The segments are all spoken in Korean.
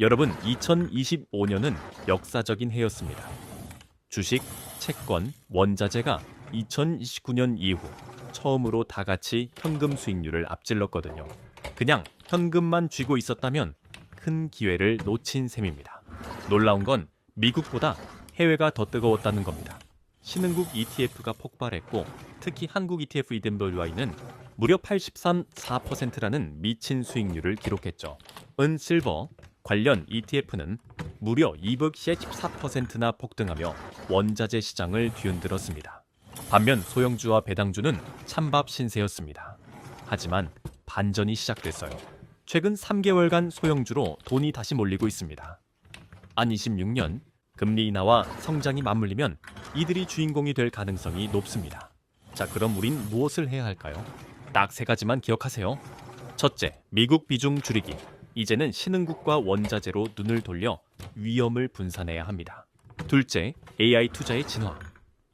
여러분, 2025년은 역사적인 해였습니다. 주식, 채권, 원자재가 2029년 이후 처음으로 다 같이 현금 수익률을 앞질렀거든요. 그냥 현금만 쥐고 있었다면 큰 기회를 놓친 셈입니다. 놀라운 건 미국보다 해외가 더 뜨거웠다는 겁니다. 신흥국 ETF가 폭발했고 특히 한국 ETF EWI는 무려 83.4%라는 미친 수익률을 기록했죠. 은실버 관련 ETF는 무려 214%나 폭등하며 원자재 시장을 뒤흔들었습니다. 반면 소형주와 배당주는 찬밥 신세였습니다. 하지만 반전이 시작됐어요. 최근 3개월간 소형주로 돈이 다시 몰리고 있습니다. 안 26년 금리 인하와 성장이 맞물리면 이들이 주인공이 될 가능성이 높습니다. 자, 그럼 우린 무엇을 해야 할까요? 딱 세 가지만 기억하세요. 첫째, 미국 비중 줄이기. 이제는 신흥국과 원자재로 눈을 돌려 위험을 분산해야 합니다. 둘째, AI 투자의 진화.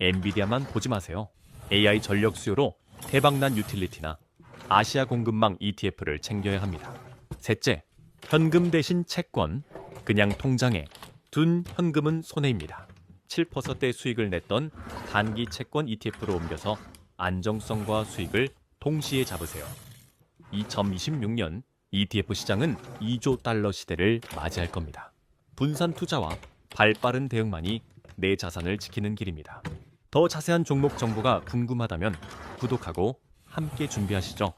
엔비디아만 보지 마세요. AI 전력 수요로 대박난 유틸리티나 아시아 공급망 ETF를 챙겨야 합니다. 셋째, 현금 대신 채권. 그냥 통장에 둔 현금은 손해입니다. 7%대 수익을 냈던 단기 채권 ETF로 옮겨서 안정성과 수익을 동시에 잡으세요. 2026년 ETF 시장은 2조 달러 시대를 맞이할 겁니다. 분산 투자와 발빠른 대응만이 내 자산을 지키는 길입니다. 더 자세한 종목 정보가 궁금하다면 구독하고 함께 준비하시죠.